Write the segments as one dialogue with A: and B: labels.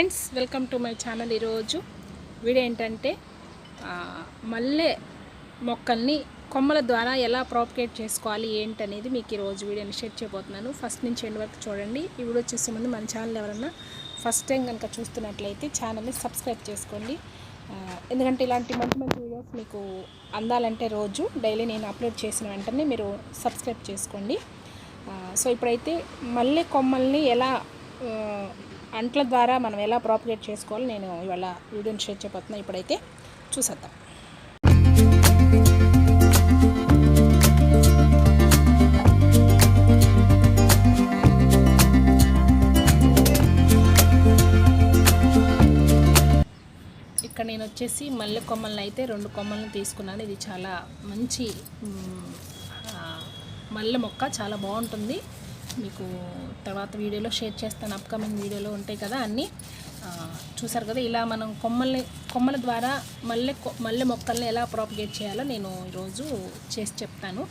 A: Friends welcome to my channel ఈరోజు. Video ఏంటంటే ఆ, మల్లె మొక్కల్ని కొమ్మల ద్వారా ఎలా ప్రాపగేట్ చేసుకోవాలి ఏంటనేది మీకు ఈరోజు వీడియోని షేర్ చేయబోతున్నాను. ఫస్ట్ నుంచి ఎండ్ వరకు చూడండి. ఈ వీడియో చూసే ముందు మన ఛానల్ ఎవరన్నా ఫస్ట్ టైం కనుక చూస్తున్నట్లయితే ఛానల్ని సబ్స్క్రైబ్ చేసుకోండి. ఎందుకంటే ఇలాంటి మంచి మంచి వీడియోస్ మీకు అందాలంటే రోజు డైలీ నేను అప్లోడ్ చేసిన వెంటనే మీరు సబ్స్క్రైబ్ చేసుకోండి. సో ఇప్పుడైతే మల్లె కొమ్మల్ని ఎలా అంట్ల ద్వారా మనం ఎలా ప్రాపగేట్ చేసుకోవాలి నేను ఇవాళ వీడియోని షేర్ చేయబోతున్నా. ఇప్పుడైతే చూసేద్దాం. ఇక్కడ నేను వచ్చేసి మల్లె కొమ్మల్ని అయితే రెండు కొమ్మలను తీసుకున్నాను. ఇది చాలా మంచి మల్లె మొక్క చాలా బాగుంటుంది. మీకు తర్వాత వీడియోలో షేర్ చేస్తాను అప్కమింగ్ వీడియోలో ఉంటాయి కదా అన్నీ. చూసారు కదా ఇలా మనం కొమ్మల్ని కొమ్మల ద్వారా మల్లె మళ్ళీ మల్లె మొక్కల్ని ఎలా ప్రాపగేట్ చేయాలో నేను ఈరోజు చేసి చెప్తాను.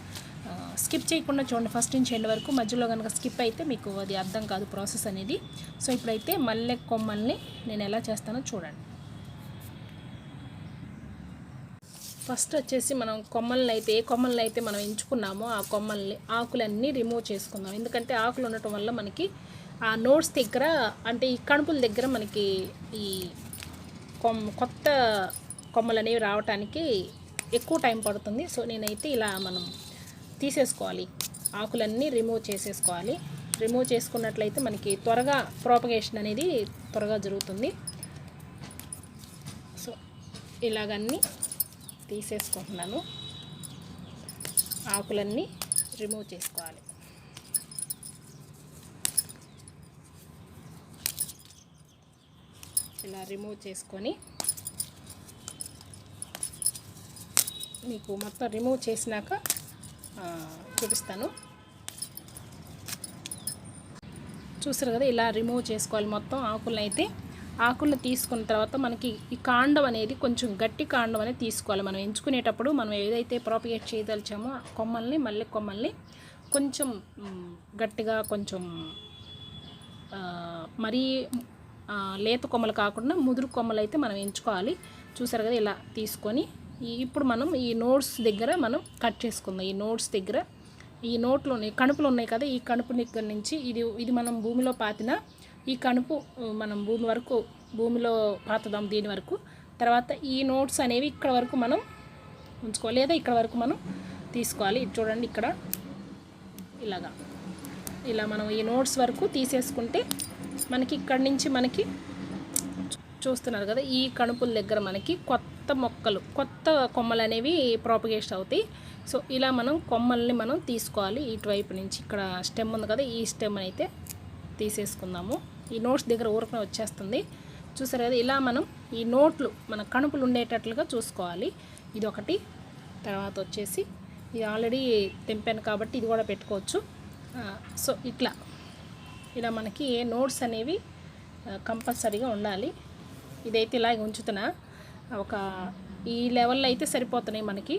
A: స్కిప్ చేయకుండా చూడండి ఫస్ట్ నుంచి ఎండ్ వరకు. మధ్యలో కనుక స్కిప్ అయితే మీకు అది అర్థం కాదు ప్రాసెస్ అనేది. సో ఇప్పుడైతే మల్లె కొమ్మల్ని నేను ఎలా చేస్తానో చూడండి. ఫస్ట్ వచ్చేసి మనం కొమ్మల్ని అయితే ఏ కొమ్మల్ని అయితే మనం ఎంచుకున్నామో ఆ కొమ్మల్ని ఆకులన్నీ రిమూవ్ చేసుకుందాం. ఎందుకంటే ఆకులు ఉండటం వల్ల మనకి ఆ నోట్స్ దగ్గర అంటే ఈ కణుపుల దగ్గర మనకి ఈ కొమ్మ కొత్త కొమ్మలు అనేవి రావటానికి ఎక్కువ టైం పడుతుంది. సో నేనైతే ఇలా మనం తీసేసుకోవాలి. ఆకులన్నీ రిమూవ్ చేసేసుకోవాలి. రిమూవ్ చేసుకున్నట్లయితే మనకి త్వరగా ప్రోపగేషన్ అనేది త్వరగా జరుగుతుంది. సో ఇలాగన్నీ తీసేసుకుంటున్నాను. ఆకులన్నీ రిమూవ్ చేసుకోవాలి. ఇలా రిమూవ్ చేసుకొని మీకు మొత్తం రిమూవ్ చేసినాక చూపిస్తాను. చూసారు కదా ఇలా రిమూవ్ చేసుకోవాలి మొత్తం ఆకులను అయితే ఆకులను తీసుకున్న తర్వాత మనకి ఈ కాండం అనేది కొంచెం గట్టి కాండం అనేది తీసుకోవాలి. మనం ఎంచుకునేటప్పుడు మనం ఏదైతే ప్రాపిగేట్ చేయదలిచామో కొమ్మల్ని మళ్ళీ కొమ్మల్ని కొంచెం గట్టిగా కొంచెం మరీ లేత కొమ్మలు కాకుండా ముదురు కొమ్మలు అయితే మనం ఎంచుకోవాలి. చూసారు కదా ఇలా తీసుకొని ఇప్పుడు మనం ఈ నోట్స్ దగ్గర మనం కట్ చేసుకుందాం. ఈ నోట్స్ దగ్గర ఈ నోట్లు ఉన్నాయి కణుపులు ఉన్నాయి కదా ఈ కణుపు దగ్గర నుంచి ఇది ఇది మనం భూమిలో పాతిన ఈ కణుపు మనం భూమి వరకు భూమిలో పాతుదాం దీని వరకు. తర్వాత ఈ నోట్స్ అనేవి ఇక్కడ వరకు మనం ఉంచుకోవాలి లేదా ఇక్కడ వరకు మనం తీసుకోవాలి. ఇది చూడండి ఇక్కడ. ఇలాగా. ఇలా మనం ఈ నోట్స్ వరకు తీసేసుకుంటే మనకి ఇక్కడి నుంచి మనకి చూస్తున్నారు కదా ఈ కణుపుల దగ్గర మనకి కొత్త మొక్కలు కొత్త కొమ్మలు అనేవి ప్రాపగేషన్ అవుతాయి. సో ఇలా మనం కొమ్మల్ని మనం తీసుకోవాలి. ఇటువైపు నుంచి ఇక్కడ స్టెమ్ ఉంది కదా ఈ స్టెమ్ అయితే తీసేసుకుందాము. ఈ నోట్స్ దగ్గర ఊరకనే వచ్చేస్తుంది. చూసారు కదా ఇలా మనం ఈ నోట్లు మన కణుపులు ఉండేటట్లుగా చూసుకోవాలి. ఇది ఒకటి తర్వాత వచ్చేసి ఇది ఆల్రెడీ తెంపాను కాబట్టి ఇది కూడా పెట్టుకోవచ్చు. సో ఇట్లా. ఇలా మనకి ఏ నోట్స్ అనేవి కంపల్సరీగా ఉండాలి. ఇదైతే ఇలా ఉంచుతున్నా. ఒక ఈ లెవెల్లో అయితే సరిపోతున్నాయి మనకి.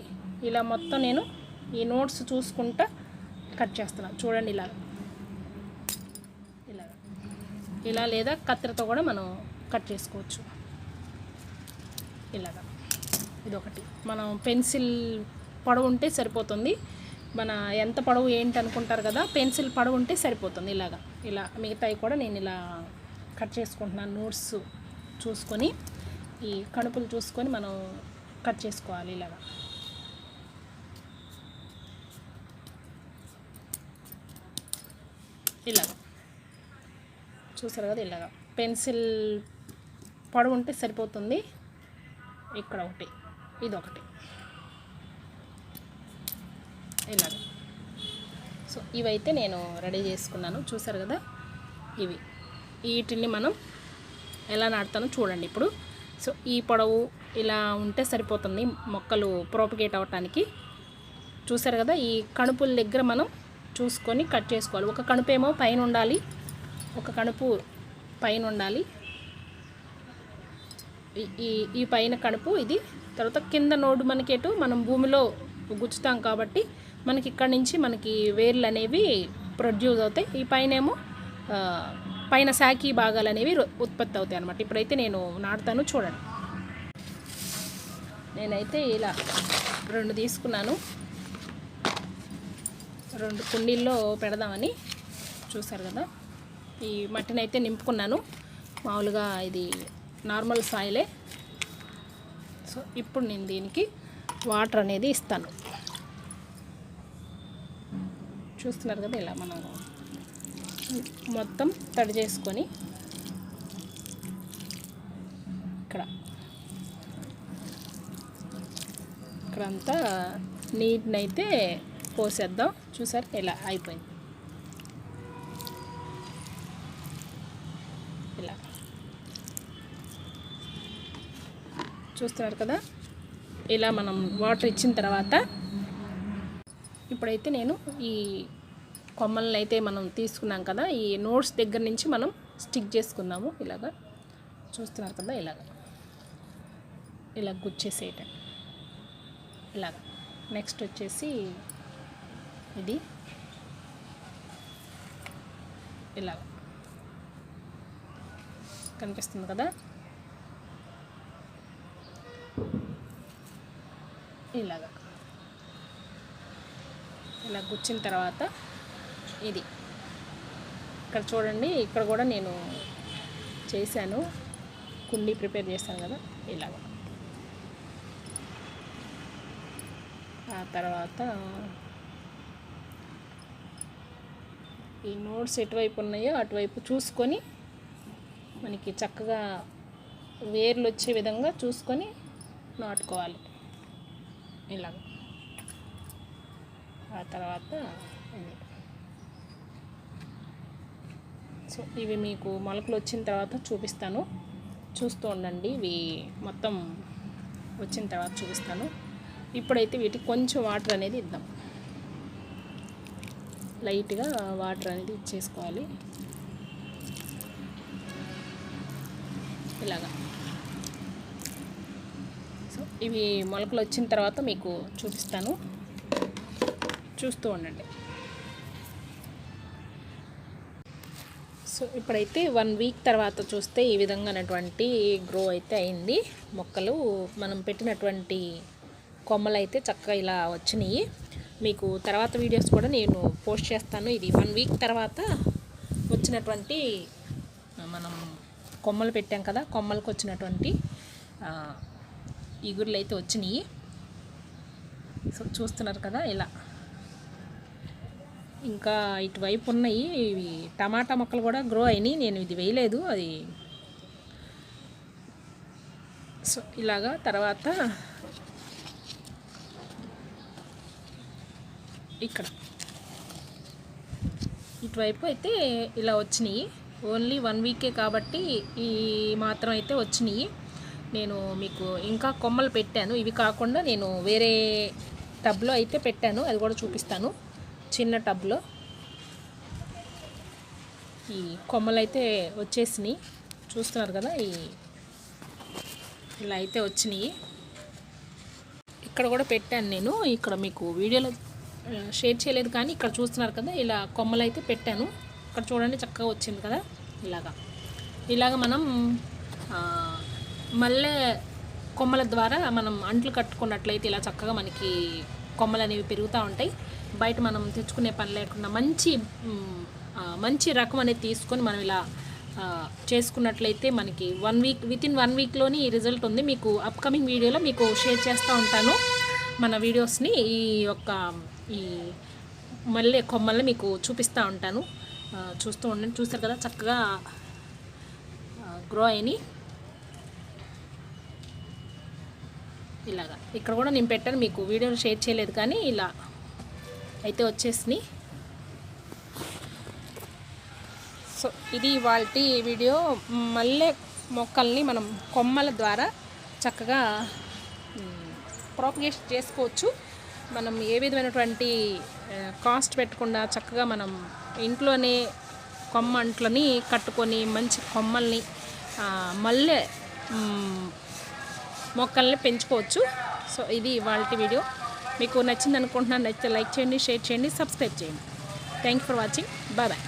A: ఇలా మొత్తం నేను ఈ నోట్స్ చూసుకుంటా కట్ చేస్తున్నాను చూడండి ఇలా. ఇలా లేదా కత్తెరతో కూడా మనం కట్ చేసుకోవచ్చు. ఇలాగా. ఇదొకటి. మనం పెన్సిల్ పొడవు ఉంటే సరిపోతుంది. మన ఎంత పొడవు ఏంటి అనుకుంటారు కదా పెన్సిల్ పొడవు ఉంటే సరిపోతుంది. ఇలాగా. ఇలా మిగతాయి కూడా నేను ఇలా కట్ చేసుకుంటున్నాను. నోట్స్ చూసుకొని ఈ కణుపులు చూసుకొని మనం కట్ చేసుకోవాలి ఇలాగా. ఇలాగా. చూసారు కదా ఇలాగా. పెన్సిల్ పొడవు ఉంటే సరిపోతుంది. ఇక్కడ ఒకటి ఇది ఒకటి. ఇలాగ. సో ఇవైతే నేను రెడీ చేసుకున్నాను. చూసారు కదా? ఇవి. వీటిని మనం ఎలా నాటుతానో చూడండి ఇప్పుడు. సో ఈ పొడవు ఇలా ఉంటే సరిపోతుంది మొక్కలు ప్రోపగేట్ అవ్వటానికి. చూసారు కదా? ఈ కణుపుల దగ్గర మనం చూసుకొని కట్ చేసుకోవాలి. ఒక కణుపు ఏమో పైన ఉండాలి. ఒక కడుపు పైన ఉండాలి. ఈ- ఈ పైన కణుపు ఇది. తర్వాత కింద నోడు మనకి ఎటు? మనం భూమిలో గుచ్చుతాం కాబట్టి మనకి ఇక్కడ నుంచి మనకి వేర్లు అనేవి ప్రొడ్యూస్ అవుతాయి. ఈ పైన ఏమో పైన శాఖీ భాగాలు అనేవి ఉత్పత్తి అవుతాయి అనమాట ఇప్పుడైతే నేను నాటుతాను చూడండి. నేనైతే ఇలా రెండు తీసుకున్నాను. రెండు కుండీల్లో పెడదామని చూసారు కదా. ఈ మట్టిని అయితే నింపుకున్నాను. మామూలుగా ఇది నార్మల్ సాయిలే. సో ఇప్పుడు నేను దీనికి వాటర్ అనేది ఇస్తాను. చూస్తున్నారు కదా ఇలా మనం మొత్తం తడి చేసుకొని ఇక్కడ ఇక్కడంతా నీటినైతే పోసేద్దాం. చూసారు? ఇలా అయిపోయింది. చూస్తున్నారు కదా? ఇలా మనం వాటర్ ఇచ్చిన తర్వాత ఇప్పుడైతే నేను ఈ కొమ్మలను అయితే మనం తీసుకున్నాం కదా ఈ నోట్స్ దగ్గర నుంచి మనం స్టిక్ చేసుకుందాము. ఇలాగ చూస్తున్నారు కదా ఇలాగ. ఇలా గుచ్చేసేయటం. ఇలాగ. నెక్స్ట్ వచ్చేసి ఇది. ఇలాగ. కనిపిస్తుంది కదా? ఇలాగా. ఇలా గుచ్చిన తర్వాత ఇది. ఇక్కడ చూడండి ఇక్కడ కూడా నేను చేశాను. కుండీ ప్రిపేర్ చేశాను కదా ఇలాగ. ఆ తర్వాత ఈ నోట్స్ ఎటువైపు ఉన్నాయో అటువైపు చూసుకొని మనకి చక్కగా వేర్లు వచ్చే విధంగా చూసుకొని నాటుకోవాలి. ఇలాగ. ఆ తర్వాత ఇది సో ఇవి మీకు మొలకలు వచ్చిన తర్వాత చూపిస్తాను. చూస్తూ ఉండండి ఇవి మొత్తం వచ్చిన తర్వాత చూపిస్తాను. ఇప్పుడైతే వీటికి కొంచెం వాటర్ అనేది ఇద్దాం. లైట్గా వాటర్ అనేది ఇచ్చేసుకోవాలి. ఇలాగా. ఇవి మొలకలు వచ్చిన తర్వాత మీకు చూపిస్తాను. చూస్తూ ఉండండి. సో ఇప్పుడైతే వన్ వీక్ తర్వాత చూస్తే ఈ విధంగానటువంటి గ్రో అయితే అయింది. మొక్కలు మనం పెట్టినటువంటి కొమ్మలు అయితే చక్కగా ఇలా వచ్చినాయి. మీకు తర్వాత వీడియోస్ కూడా నేను పోస్ట్ చేస్తాను. ఇది వన్ వీక్ తర్వాత వచ్చినటువంటి మనం కొమ్మలు పెట్టాం కదా కొమ్మలకు వచ్చినటువంటి ఆ, అయితే వచ్చినాయి. సో చూస్తున్నారు కదా ఇలా. ఇంకా ఇటువైపు ఉన్నాయి ఇవి టమాటా మొక్కలు కూడా గ్రో అయినాయి. నేను ఇది వేయలేదు అది సో ఇలాగా తర్వాత ఇక్కడ. ఇటువైపు అయితే ఇలా వచ్చినాయి. ఓన్లీ వన్ వీకే కాబట్టి ఈ మాత్రం అయితే వచ్చినాయి. నేను మీకు ఇంకా కొమ్మలు పెట్టాను. ఇవి కాకుండా నేను వేరే టబ్లో అయితే పెట్టాను. అది కూడా చూపిస్తాను. చిన్న టబ్లో. ఈ కొమ్మలు అయితే వచ్చేసినాయి. చూస్తున్నారు కదా ఈ ఇలా అయితే వచ్చినాయి. ఇక్కడ కూడా పెట్టాను నేను. ఇక్కడ మీకు వీడియోలో షేర్ చేయలేదు కానీ ఇక్కడ చూస్తున్నారు కదా ఇలా కొమ్మలు అయితే పెట్టాను. ఇక్కడ చూడండి చక్కగా వచ్చింది కదా ఇలాగా. ఇలాగ మనం మళ్ళీ మల్లె కొమ్మల ద్వారా మనం అంట్లు కట్టుకున్నట్లయితే ఇలా చక్కగా మనకి కొమ్మలు అనేవి పెరుగుతూ ఉంటాయి. బయట మనం తెచ్చుకునే పని లేకుండా మంచి మంచి రకం అనేది తీసుకొని మనం ఇలా చేసుకున్నట్లయితే మనకి one week within one వీక్లోని ఈ రిజల్ట్ ఉంది. మీకు అప్కమింగ్ వీడియోలో మీకు షేర్ చేస్తూ ఉంటాను. మన వీడియోస్ని ఈ యొక్క ఈ మళ్ళీ కొమ్మల్ని మీకు చూపిస్తూ ఉంటాను. చూస్తూ ఉండండి. చూస్తారు కదా చక్కగా గ్రో అయినాయి. ఇలాగా. ఇక్కడ కూడా నేను పెట్టాను మీకు వీడియోలు షేర్ చేయలేదు కానీ ఇలా అయితే వచ్చేసినాయి. సో ఇది వాళ్ళ వీడియో. మల్లె మొక్కల్ని మనం కొమ్మల ద్వారా చక్కగా ప్రాపగేషన్ చేసుకోవచ్చు. మనం ఏ విధమైనటువంటి కాస్ట్ పెట్టకుండా చక్కగా మనం ఇంట్లోనే కొమ్మ అంట్లని కట్టుకొని మంచి కొమ్మల్ని మళ్ళీ మల్లె మొక్కల్ని పెంచుకోవచ్చు. సో ఇది ఇవాళ వీడియో. మీకు నచ్చింది అనుకుంటున్నాను నచ్చితే లైక్ చేయండి షేర్ చేయండి సబ్స్క్రైబ్ చేయండి. Thank for watching bye bye